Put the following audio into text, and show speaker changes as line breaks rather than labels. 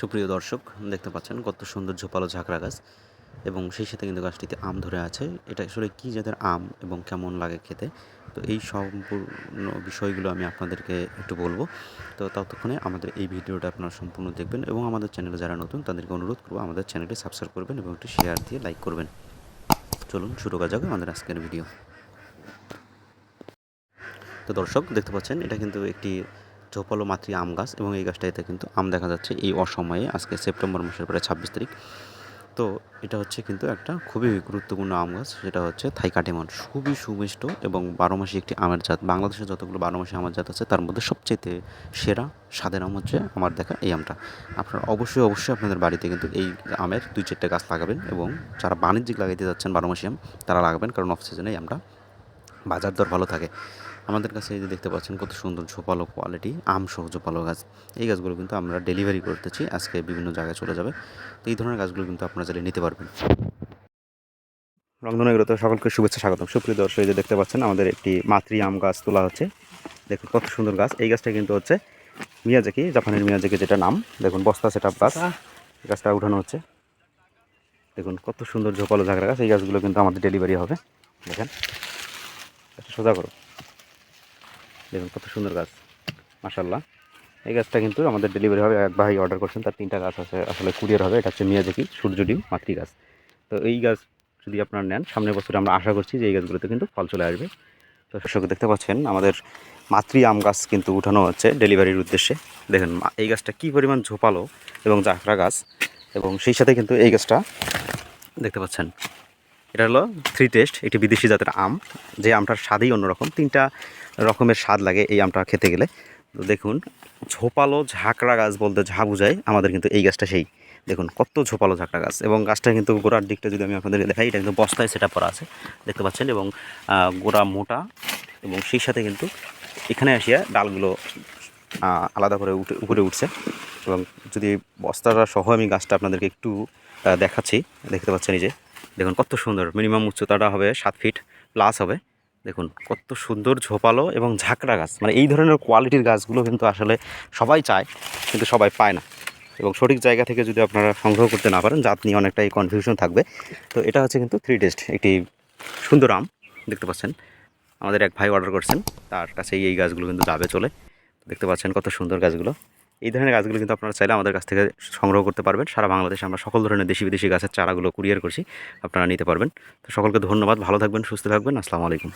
সুপ্রিয় দর্শক, দেখতে পাচ্ছেন কত সুন্দর ঝোপালো ঝাঁকড়া গাছ। এবং সেই সাথে কিন্তু গাছটিতে আম ধরে আছে। এটা আসলে কী জাতের আম এবং কেমন লাগে খেতে? তো এই সম্পূর্ণ বিষয়গুলো আমি আপনাদেরকে একটু বলব। তো ততক্ষণে আমাদের এই ভিডিওটা আপনারা সম্পূর্ণ দেখবেন এবং আমাদের চ্যানেলে যারা নতুন, তাদেরকে অনুরোধ করব আমাদের চ্যানেলটি সাবস্ক্রাইব করবেন এবং একটু শেয়ার দিয়ে লাইক করবেন। চলুন শুরু করা যাবে আমাদের আজকের ভিডিও। তো দর্শক, দেখতে পাচ্ছেন এটা কিন্তু একটি ঝোপালো মাতৃ আম গাছ এবং এই গাছটাতে কিন্তু আম দেখা যাচ্ছে এই অসময়ে, আজকে সেপ্টেম্বর মাসের প্রায় ছাব্বিশ তারিখ। তো এটা হচ্ছে কিন্তু একটা খুবই গুরুত্বপূর্ণ আম গাছ, সেটা হচ্ছে থাই কাটিমন খুবই সুমিষ্ট এবং বারো মাসি একটি আমের জাত, বাংলাদেশে যতগুলো বারো মাসি আমের জাত আছে, তার মধ্যে সবচেয়ে সেরা, স্বাদের আম হচ্ছে আমার দেখা এই আমটা। আপনারা অবশ্যই অবশ্যই আপনাদের বাড়িতে কিন্তু এই আমের দুই চারটে গাছ লাগাবেন এবং যারা বাণিজ্যিক লাগাইতে যাচ্ছেন বারো মাসি আম, তারা লাগাবেন, কারণ অফ সিজনে এই আমটা বাজার দর ভালো থাকে। আমাদের কাছে এই যে দেখতে পাচ্ছেন কত সুন্দর ঝোপালো কোয়ালিটি আম সহ ঝোপালো গাছ। এই গাছগুলো কিন্তু আমরা ডেলিভারি করতেছি আজকে বিভিন্ন জায়গায় চলে যাবে। তো এই ধরনের গাছগুলো কিন্তু আপনারা চাইলে নিতে পারবেন। রংধনু এগুলোতে সকলকে শুভেচ্ছা স্বাগতম। সুপ্রিয় দর্শক এই যে দেখতে পাচ্ছেন আমাদের একটি মাতৃ আম গাছ তোলা হচ্ছে। দেখুন কত সুন্দর গাছ। এই গাছটা কিন্তু হচ্ছে মিয়াজাকি জাপানের মিয়াজাকি যেটা নাম। দেখুন বস্তা সেট গাছ। এই গাছটা উঠানো হচ্ছে। দেখুন কত সুন্দর ঝোপালো ঝাঁকড়া গাছ। এই গাছগুলো কিন্তু আমাদের ডেলিভারি হবে। দেখেন একটু সোজা করো। দেখুন কত সুন্দর গাছ। মাশাল্লাহ এই গাছটা কিন্তু আমাদের ডেলিভারি হবে। এক ভাই অর্ডার করছেন, তার তিনটা গাছ আছে। আসলে কুরিয়ার হবে। এটা হচ্ছে মিয়াজাকি সূর্য ডিম, মাতৃ গাছ। তো এই গাছ যদি আপনারা নেন, সামনের বছরে আমরা আশা করছি যে এই গাছগুলোতে কিন্তু ফল চলে আসবে। তো দর্শক, দেখতে পাচ্ছেন, আমাদের মাতৃ আম গাছ কিন্তু উঠানো হচ্ছে ডেলিভারির উদ্দেশ্যে। দেখেন এই গাছটা কী পরিমাণ ঝোপালো এবং জাফরা গাছ। এবং সেই সাথে কিন্তু এই গাছটা, দেখতে পাচ্ছেন এটা হলো থ্রি টেস্ট একটি বিদেশি জাতের আম। যে আমটার স্বাদই অন্যরকম। তিনটা রকমের স্বাদ লাগে এই আমটা খেতে গেলে। তো দেখুন, ঝোপালো ঝাঁকড়া গাছ বলতে ঝা বুঝায়, আমাদের কিন্তু এই গাছটা সেই। দেখুন, কত ঝোপালো ঝাঁকড়া গাছ। এবং গাছটা কিন্তু গোড়ার দিকটা যদি আমি আপনাদেরকে দেখাই, এটা কিন্তু বস্তায় সেটা করা আছে। দেখতে পাচ্ছেন? এবং গোড়া মোটা। এবং সেই সাথে কিন্তু এখানে আসিয়া ডালগুলো আলাদা করে উঠে, উপরে উঠছে। এবং যদি বস্তাটা সহ আমি গাছটা আপনাদেরকে একটু দেখাচ্ছি, দেখতে পাচ্ছেন এই যে দেখুন, কত সুন্দর। মিনিমাম উচ্চতাটা হবে সাত ফিট প্লাস হবে। দেখুন, কত সুন্দর ঝোপালো এবং ঝাঁকড়া গাছ। মানে এই ধরনের কোয়ালিটির গাছগুলো কিন্তু আসলে সবাই চায়, কিন্তু সবাই পায় না। এবং সঠিক জায়গা থেকে যদি আপনারা সংগ্রহ করতে না পারেন, জাত নিয়ে অনেকটাই কনফিউশন থাকবে। তো এটা হচ্ছে কিন্তু থ্রি টেস্ট একটি সুন্দর আম। দেখতে পাচ্ছেন, আমাদের এক ভাই অর্ডার করছেন, তার কাছেই এই গাছগুলো কিন্তু যাবে চলে। দেখতে পাচ্ছেন কত সুন্দর গাছগুলো। এই ধরনের গাছগুলো কিন্তু আপনারা চাইলে আমাদের কাছ থেকে সংগ্রহ করতে পারবেন। সারা বাংলাদেশে আমরা সকল ধরনের দেশি বিদেশি গাছের চারাগুলো কুরিয়ার করছি, আপনারা নিতে পারবেন। তো সকলকে ধন্যবাদ, ভালো থাকবেন, সুস্থ থাকবেন, আসসালামু আলাইকুম।